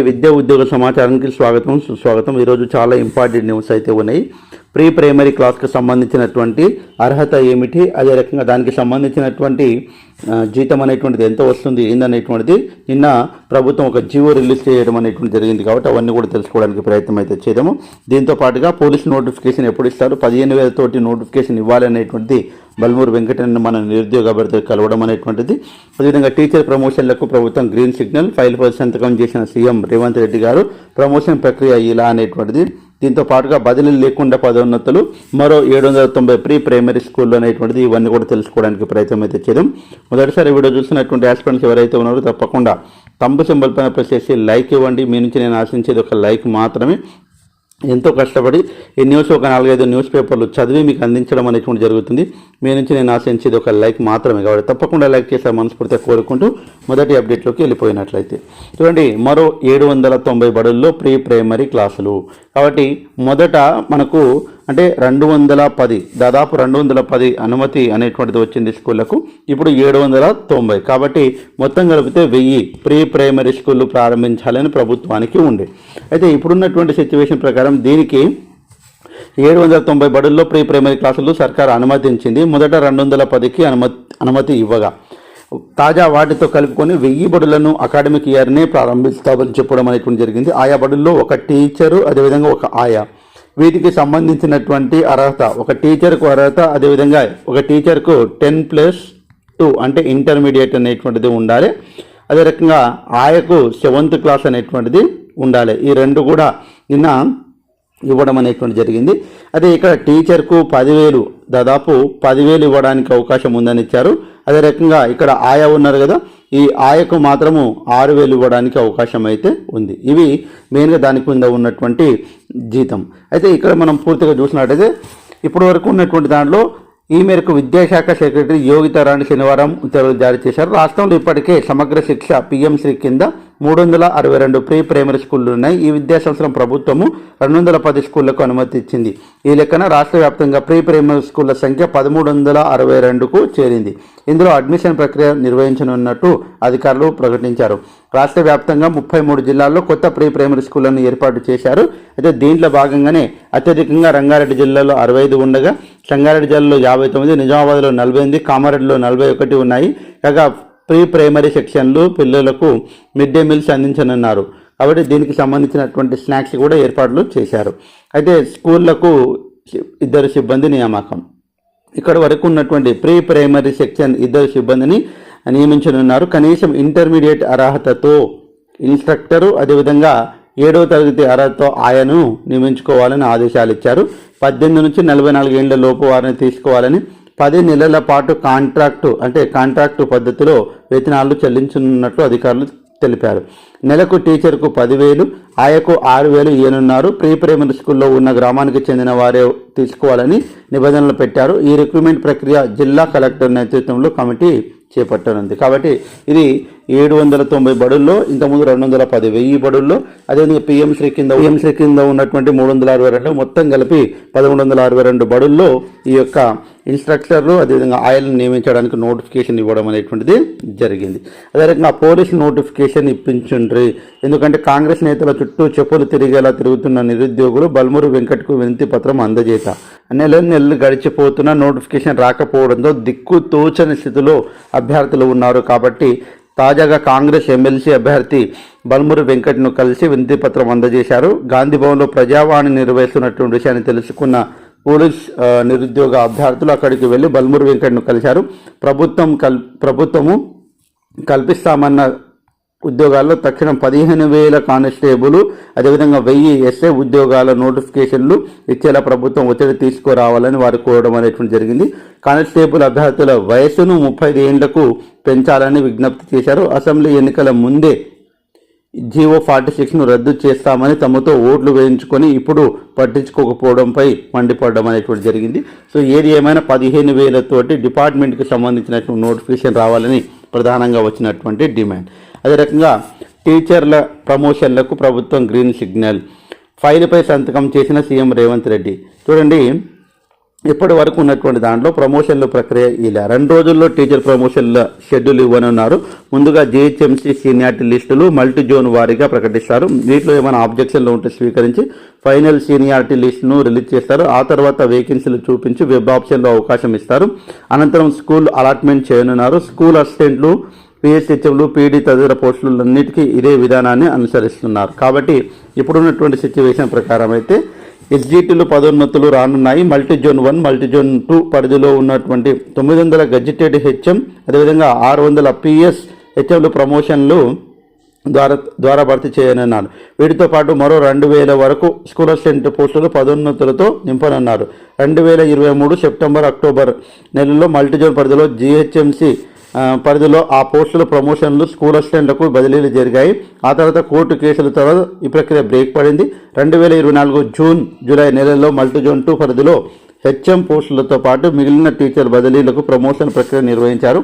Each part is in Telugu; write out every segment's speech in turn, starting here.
విద్యా ఉద్యోగ సమాచారానికి స్వాగతం సుస్వాగతం. ఈరోజు చాలా ఇంపార్టెంట్ న్యూస్ అయితే ఉన్నాయి. ప్రీ ప్రైమరీ క్లాస్కి సంబంధించినటువంటి అర్హత ఏమిటి? అదే రకంగా దానికి సంబంధించినటువంటి జీతం అనేటువంటిది ఎంత వస్తుంది ఏందనేటువంటిది నిన్న ప్రభుత్వం ఒక జీవో రిలీజ్ చేయడం అనేటువంటి జరిగింది కాబట్టి అవన్నీ కూడా తెలుసుకోవడానికి ప్రయత్నం అయితే చేయడము దీంతో పాటుగా పోలీస్ నోటిఫికేషన్ ఎప్పుడు ఇస్తారు? పదిహేను వేల తోటి నోటిఫికేషన్ ఇవ్వాలనేటువంటిది బల్మూరు వెంకటరమణ మన నిరుద్యోగ అభ్యర్థులు కలవడం అనేటువంటిది. అదేవిధంగా టీచర్ ప్రమోషన్లకు ప్రభుత్వం గ్రీన్ సిగ్నల్ ఫైల్ పై సంతకం చేసిన సీఎం రేవంత్ రెడ్డి గారు ప్రమోషన్ ప్రక్రియ ఇలా అనేటువంటిది. దీంతో పాటుగా బదిలీలు లేకుండా పదోన్నతులు మరో ఏడు వందల తొంభై ప్రీ ప్రైమరీ స్కూల్లో అనేటువంటిది ఇవన్నీ కూడా తెలుసుకోవడానికి ప్రయత్నం అయితే చేద్దాం. మొదటిసారి వీడియో చూసినటువంటి ఆస్పిరెంట్స్ ఎవరైతే ఉన్నారో తప్పకుండా తంబు సింబల్ పైన ప్రెస్ చేసి లైక్ ఇవ్వండి. మీ నుంచి నేను ఆశించేది ఒక లైక్ మాత్రమే. ఎంతో కష్టపడి ఈ న్యూస్ ఒక నాలుగైదు న్యూస్ పేపర్లు చదివి మీకు అందించడం అనేటువంటి జరుగుతుంది. మీ నుంచి నేను ఆశించేది ఒక లైక్ మాత్రమే కాబట్టి తప్పకుండా లైక్ చేసే మనస్ఫూర్తిగా కోరుకుంటూ మొదటి అప్డేట్లోకి వెళ్ళిపోయినట్లయితే. చూడండి మరో ఏడు వందల తొంభై బడుల్లో ప్రీ ప్రైమరీ క్లాసులు. కాబట్టి మొదట మనకు అంటే రెండు వందల పది దాదాపు రెండు వందల పది అనుమతి అనేటువంటిది వచ్చింది స్కూళ్ళకు. ఇప్పుడు ఏడు వందల తొంభై. కాబట్టి మొత్తం కలిపితే వెయ్యి ప్రీ ప్రైమరీ స్కూళ్ళు ప్రారంభించాలని ప్రభుత్వానికి ఉంది. అయితే ఇప్పుడున్నటువంటి సిచ్యువేషన్ ప్రకారం దీనికి ఏడు వందల తొంభై బడుల్లో ప్రీ ప్రైమరీ క్లాసులు సర్కార్ అనుమతించింది. మొదట రెండు వందల పదికి అనుమతి అనుమతి ఇవ్వగా. తాజా వాటితో కలుపుకొని వెయ్యి బడులను అకాడమిక్ ఇయర్నే ప్రారంభిస్తామని చెప్పడం అనేటువంటి జరిగింది. ఆయా బడుల్లో ఒక టీచరు అదేవిధంగా ఒక ఆయా. వీటికి సంబంధించినటువంటి అర్హత ఒక టీచర్కు అర్హత అదేవిధంగా ఒక టీచర్కు టెన్ ప్లస్ టూ అంటే ఇంటర్మీడియట్ అనేటువంటిది ఉండాలి. అదే రకంగా ఆయకు సెవెంత్ క్లాస్ అనేటువంటిది ఉండాలి. ఈ రెండు కూడా నిన్న ఇవ్వడం అనేటువంటి జరిగింది. అదే ఇక్కడ టీచర్కు పదివేలు దాదాపు పదివేలు ఇవ్వడానికి అవకాశం ఉందని ఇచ్చారు. అదే రకంగా ఇక్కడ ఆయా ఉన్నారు కదా ఈ ఆయకు మాత్రము ఆరు వేలు ఇవ్వడానికి అవకాశం అయితే ఉంది. ఇవి మెయిన్గా దాని కింద ఉన్నటువంటి జీతం. అయితే ఇక్కడ మనం పూర్తిగా చూసినట్టయితే ఇప్పటి వరకు ఉన్నటువంటి దాంట్లో ఈ మేరకు విద్యాశాఖ సెక్రటరీ యోగితారాణి శనివారం ఉత్తర్వులు జారీ చేశారు. రాష్ట్రంలో ఇప్పటికే సమగ్ర శిక్ష పిఎంశ్రీ కింద మూడు వందల అరవై రెండు ప్రీ ప్రైమరీ స్కూళ్ళు ఉన్నాయి ఈ విద్యా సంవత్సరం ప్రభుత్వము రెండు వందల పది స్కూళ్ళకు అనుమతి ఇచ్చింది ఈ లెక్కన రాష్ట్ర వ్యాప్తంగా ప్రీ ప్రైమరీ స్కూళ్ళ సంఖ్య పదమూడు వందల అరవై రెండుకు చేరింది. ఇందులో అడ్మిషన్ ప్రక్రియ నిర్వహించనున్నట్టు అధికారులు ప్రకటించారు. రాష్ట్ర వ్యాప్తంగా ముప్పై మూడు జిల్లాల్లో కొత్త ప్రీ ప్రైమరీ స్కూళ్ళను ఏర్పాటు చేశారు. అయితే దీంట్లో భాగంగానే అత్యధికంగా రంగారెడ్డి జిల్లాలో అరవై ఐదు ఉండగా సంగారెడ్డి జిల్లాలో యాభై తొమ్మిది నిజామాబాద్లో నలభై ఎనిమిది కామారెడ్డిలో నలభై ఒకటి ఉన్నాయి. కాగా ప్రీ ప్రైమరీ సెక్షన్లు పిల్లలకు మిడ్ డే మీల్స్ అందించనున్నారు. కాబట్టి దీనికి సంబంధించినటువంటి స్నాక్స్ కూడా ఏర్పాట్లు చేశారు. అయితే స్కూళ్ళకు ఇద్దరు సిబ్బంది నియామకం. ఇక్కడ వరకు ఉన్నటువంటి ప్రీ ప్రైమరీ సెక్షన్ ఇద్దరు సిబ్బందిని నియమించనున్నారు. కనీసం ఇంటర్మీడియట్ అర్హతతో ఇన్స్ట్రక్టరు అదేవిధంగా ఏడో తరగతి అర్హతతో ఆయను నియమించుకోవాలని ఆదేశాలు ఇచ్చారు పద్దెనిమిది నుంచి నలభై నాలుగు ఏళ్ళ లోపు వారిని తీసుకోవాలని పది నెలల పాటు కాంట్రాక్టు అంటే కాంట్రాక్టు పద్ధతిలో వేతనాలు చెల్లించనున్నట్లు అధికారులు తెలిపారు. నెలకు టీచర్కు పదివేలు ఆయకు ఆరు వేలు ఇయ్యనున్నారు. ప్రీ ప్రైమరీ స్కూల్లో ఉన్న గ్రామానికి చెందిన వారే తీసుకోవాలని నిబంధనలు పెట్టారు. ఈ రిక్రూట్మెంట్ ప్రక్రియ జిల్లా కలెక్టర్ నేతృత్వంలో కమిటీ చేపట్టనుంది. కాబట్టి ఇది ఏడు వందల తొంభై బడుల్లో ఇంతకుముందు రెండు వందల పది వెయ్యి బడుల్లో అదేవిధంగా పిఎంశ్రీ కింద పిఎంశ్రీ కింద ఉన్నటువంటి మూడు వందల అరవై రెండు మొత్తం కలిపి పదమూడు వందల అరవై రెండు బడుల్లో ఈ యొక్క ఇన్స్ట్రక్టర్లు అదేవిధంగా ఆయలను నియమించడానికి నోటిఫికేషన్ ఇవ్వడం అనేటువంటిది జరిగింది. అదే పోలీసు పోలీస్ నోటిఫికేషన్ ఇప్పించుండ్రి. ఎందుకంటే కాంగ్రెస్ నేతల చుట్టూ చెప్పులు తిరిగేలా తిరుగుతున్న నిరుద్యోగులు బల్మూరు వెంకట్కు వినతి పత్రం అందజేత. నెల నెలలు గడిచిపోతున్న నోటిఫికేషన్ రాకపోవడంతో దిక్కు తోచని స్థితిలో అభ్యర్థులు ఉన్నారు కాబట్టి తాజాగా కాంగ్రెస్ ఎమ్మెల్సీ అభ్యర్థి బల్మురు వెంకట్ను కలిసి వినతిపత్రం అందజేశారు. గాంధీ భవన్లో ప్రజావాణి నిర్వహిస్తున్నటువంటి విషయాన్ని తెలుసుకున్న పోలీస్ నిరుద్యోగ అభ్యర్థులు అక్కడికి వెళ్ళి బల్మురు వెంకట్ను కలిశారు. ప్రభుత్వం కల్ ప్రభుత్వము కల్పిస్తామన్న ఉద్యోగాల్లో తక్షణం పదిహేను వేల కానిస్టేబుల్ అదేవిధంగా వెయ్యి ఎస్ఏ ఉద్యోగాల నోటిఫికేషన్లు ఇచ్చేలా ప్రభుత్వం ఒత్తిడి తీసుకురావాలని వారు కోరడం అనేటువంటి జరిగింది. కానిస్టేబుల్ అభ్యర్థుల వయసును ముప్పై ఏళ్ళకు పెంచాలని విజ్ఞప్తి చేశారు. అసెంబ్లీ ఎన్నికల ముందే జీవో ఫార్టీ సిక్స్ను రద్దు చేస్తామని తమతో ఓట్లు వేయించుకొని ఇప్పుడు పట్టించుకోకపోవడంపై మండిపడడం అనేటువంటి జరిగింది. సో ఏది ఏమైనా పదిహేను వేలతోటి డిపార్ట్మెంట్కి సంబంధించినటువంటి నోటిఫికేషన్ రావాలని ప్రధానంగా వచ్చినటువంటి డిమాండ్. అదే రకంగా టీచర్ల ప్రమోషన్లకు ప్రభుత్వం గ్రీన్ సిగ్నల్ ఫైల్పై సంతకం చేసిన సీఎం రేవంత్ రెడ్డి. చూడండి ఇప్పటి వరకు ఉన్నటువంటి దాంట్లో ప్రమోషన్ల ప్రక్రియ ఇలా రెండు రోజుల్లో టీచర్ ప్రమోషన్ల షెడ్యూల్ ఇవ్వనున్నారు. ముందుగా జిహెచ్ఎంసీ సీనియారిటీ లిస్టులు మల్టీ జోన్ వారీగా ప్రకటిస్తారు. వీటిలో ఏమైనా ఆబ్జెక్షన్లు ఉంటే స్వీకరించి ఫైనల్ సీనియారిటీ లిస్టును రిలీజ్ చేస్తారు. ఆ తర్వాత వేకెన్సీలు చూపించి వెబ్ ఆప్షన్లో అవకాశం ఇస్తారు. అనంతరం స్కూల్ అలాట్మెంట్ చేయనున్నారు. స్కూల్ అసిస్టెంట్లు పిహెచ్హెచ్ఎంలు పీడీ తదితర పోస్టులన్నిటికీ ఇదే విధానాన్ని అనుసరిస్తున్నారు. కాబట్టి ఇప్పుడున్నటువంటి సిచ్యువేషన్ ప్రకారం అయితే ఎస్జిటీలు పదోన్నతులు రానున్నాయి. Multi zone one multi zone two పరిధిలో ఉన్నటువంటి తొమ్మిది వందల గజిటెడ్ హెచ్ఎం అదేవిధంగా ఆరు వందల పిఎస్ హెచ్ఎంలు ప్రమోషన్లు ద్వారా ద్వారా భర్తీ చేయనున్నారు. వీటితో పాటు మరో రెండు వేల వరకు స్కూల్ అసిస్టెంట్ పోస్టులు పదోన్నతులతో నింపనున్నారు. రెండు వేల ఇరవై మూడు సెప్టెంబర్ అక్టోబర్ నెలలో మల్టీజోన్ పరిధిలో జీహెచ్ఎంసీ పరిధిలో ఆ పోస్టుల ప్రమోషన్లు స్కూల్ అసిస్టెంట్లకు బదిలీలు జరిగాయి. ఆ తర్వాత కోర్టు కేసుల తర్వాత ఈ ప్రక్రియ బ్రేక్ పడింది. రెండు వేల ఇరవై నాలుగు జూన్ జూలై నెలల్లో మల్టీజోన్ టూ పరిధిలో హెచ్ఎం పోస్టులతో పాటు మిగిలిన టీచర్ బదిలీలకు ప్రమోషన్ ప్రక్రియ నిర్వహించారు.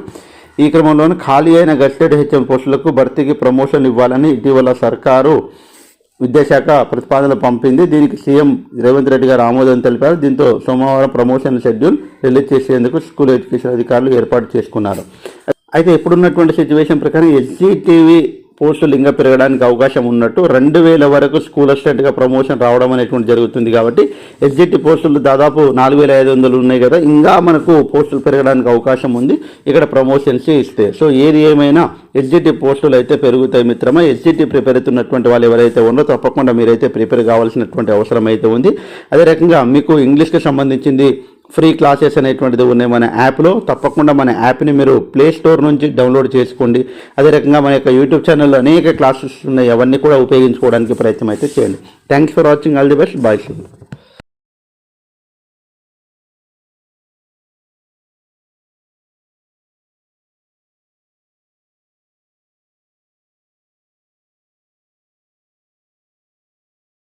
ఈ క్రమంలోనే ఖాళీ అయిన గస్టెడ్ హెచ్ఎం పోస్టులకు భర్తీకి ప్రమోషన్ ఇవ్వాలని ఇటీవల సర్కారు విద్యాశాఖ ప్రతిపాదనలు పంపింది. దీనికి సీఎం రేవంత్ రెడ్డి గారు ఆమోదం తెలిపారు. దీంతో సోమవారం ప్రమోషన్ షెడ్యూల్ రిలీజ్ చేసేందుకు స్కూల్ ఎడ్యుకేషన్ అధికారులు ఏర్పాటు చేసుకున్నారు. అయితే ఇప్పుడున్నటువంటి సిచ్యువేషన్ ప్రకారం ఎస్జీటీవీ పోస్టులు ఇంకా పెరగడానికి అవకాశం ఉన్నట్టు రెండు వేల వరకు స్కూల్ అసిస్టెంట్గా ప్రమోషన్ రావడం అనేటువంటి జరుగుతుంది కాబట్టి ఎస్జిటి పోస్టులు దాదాపు నాలుగు వేల ఐదు వందలు ఉన్నాయి కదా. ఇంకా మనకు పోస్టులు పెరగడానికి అవకాశం ఉంది. ఇక్కడ ప్రమోషన్స్ ఇస్తే. సో ఏది ఏమైనా ఎస్జిటి పోస్టులు అయితే పెరుగుతాయి మిత్రమా? ఎస్జిటి ప్రిపేర్ అవుతున్నటువంటి వాళ్ళు ఎవరైతే ఉన్నారో తప్పకుండా మీరైతే ప్రిపేర్ కావాల్సినటువంటి అవసరం అయితే ఉంది. అదే రకంగా మీకు ఇంగ్లీష్కి సంబంధించింది ఫ్రీ క్లాసెస్ అనేటువంటిది ఉన్నాయి మన యాప్లో. తప్పకుండా మన యాప్ని మీరు ప్లే స్టోర్ నుంచి డౌన్లోడ్ చేసుకోండి. అదే రకంగా మన యొక్క యూట్యూబ్ ఛానల్లో అనేక క్లాసెస్ ఉన్నాయి. అవన్నీ కూడా ఉపయోగించుకోవడానికి ప్రయత్నం అయితే చేయండి. Thanks for watching all the best bye